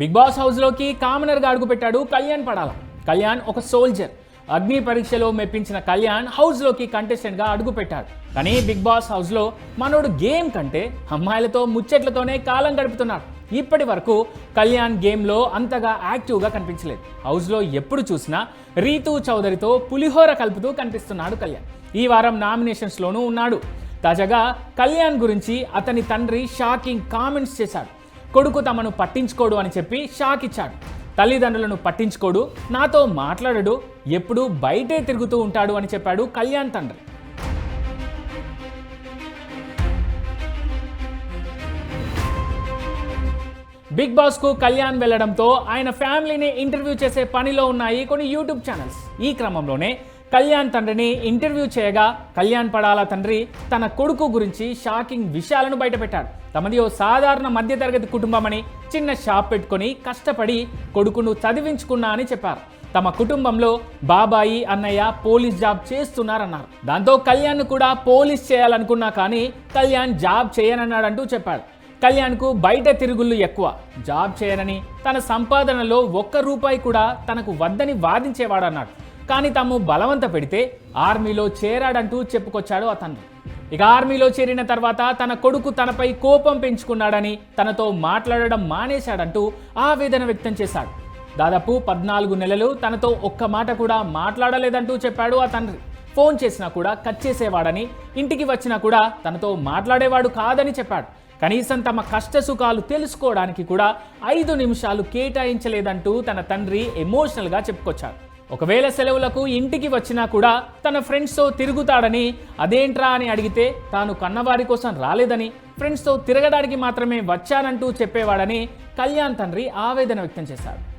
Big boss హౌస్లోకి కామనర్గా అడుగుపెట్టాడు కళ్యాణ్ పడాల. కళ్యాణ్ ఒక సోల్జర్ అగ్ని పరీక్షలో మెప్పించిన కళ్యాణ్ హౌస్లోకి కంటెస్టెంట్గా అడుగుపెట్టాడు కానీ బిగ్ బాస్ హౌస్లో మనోడు గేమ్ కంటే అమ్మాయిలతో ముచ్చట్లతోనే కాలం గడుపుతున్నాడు. ఇప్పటి వరకు కళ్యాణ్ గేమ్లో అంతగా యాక్టివ్గా కనిపించలేదు. హౌస్లో ఎప్పుడు చూసినా రీతు చౌదరితో పులిహోర కలుపుతూ కనిపిస్తున్నాడు కళ్యాణ్. ఈ వారం నామినేషన్స్లోనూ ఉన్నాడు. తాజాగా కళ్యాణ్ గురించి అతని తండ్రి షాకింగ్ కామెంట్స్ చేశాడు. కొడుకు తమను పట్టించుకోడు అని చెప్పి షాక్ ఇచ్చాడు. తల్లిదండ్రులను పట్టించుకోడు నాతో మాట్లాడడు ఎప్పుడూ బయటే తిరుగుతూ ఉంటాడు అని చెప్పాడు కళ్యాణ్ తండ్రి. బిగ్ బాస్కు కళ్యాణ్ వెళ్ళడంతో ఆయన ఫ్యామిలీని ఇంటర్వ్యూ చేసే పనిలో ఉన్నాయి కొన్ని యూట్యూబ్ ఛానల్స్. ఈ క్రమంలోనే కళ్యాణ్ తండ్రిని ఇంటర్వ్యూ చేయగా కళ్యాణ్ పడాల తండ్రి తన కొడుకు గురించి షాకింగ్ విషయాలను బయటపెట్టాడు. తమది ఓ సాధారణ మధ్యతరగతి కుటుంబమని చిన్న షాప్ పెట్టుకొని కష్టపడి కొడుకును చదివించుకున్నా అని చెప్పారు. తమ కుటుంబంలో బాబాయి అన్నయ్య పోలీస్ జాబ్ చేస్తున్నారన్నారు. దాంతో కళ్యాణ్ కూడా పోలీస్ చేయాలనుకున్నా కానీ కళ్యాణ్ జాబ్ చేయనన్నాడంటూ చెప్పాడు. కళ్యాణ్కు బయట తిరుగుళ్ళు ఎక్కువ. జాబ్ చేయనని తన సంపాదనలో ఒక్క రూపాయి కూడా తనకు వద్దని వాదించేవాడన్నాడు. కానీ తాము బలవంత పెడితే ఆర్మీలో చేరాడంటూ చెప్పుకొచ్చాడు అతను. ఇక ఆర్మీలో చేరిన తర్వాత తన కొడుకు తనపై కోపం పెంచుకున్నాడని తనతో మాట్లాడడం మానేశాడంటూ ఆవేదన వ్యక్తం చేశాడు. దాదాపు పద్నాలుగు నెలలు తనతో ఒక్క మాట కూడా మాట్లాడలేదంటూ చెప్పాడు ఆ తండ్రి ఫోన్ చేసినా కూడా కట్ చేసేవాడని ఇంటికి వచ్చినా కూడా తనతో మాట్లాడేవాడు కాదని చెప్పాడు. కనీసం తమ కష్ట సుఖాలు తెలుసుకోవడానికి కూడా ఐదు నిమిషాలు కేటాయించలేదంటూ తన తండ్రి ఎమోషనల్గా చెప్పుకొచ్చాడు ఒకవేళ సెలవులకు ఇంటికి వచ్చినా కూడా తన ఫ్రెండ్స్తో తిరుగుతాడని అదేంట్రా అని అడిగితే తాను కన్నవారి కోసం రాలేదని ఫ్రెండ్స్తో తిరగడానికి మాత్రమే వచ్చానంటూ చెప్పేవాడని కళ్యాణ్ తండ్రి ఆవేదన వ్యక్తం చేశాడు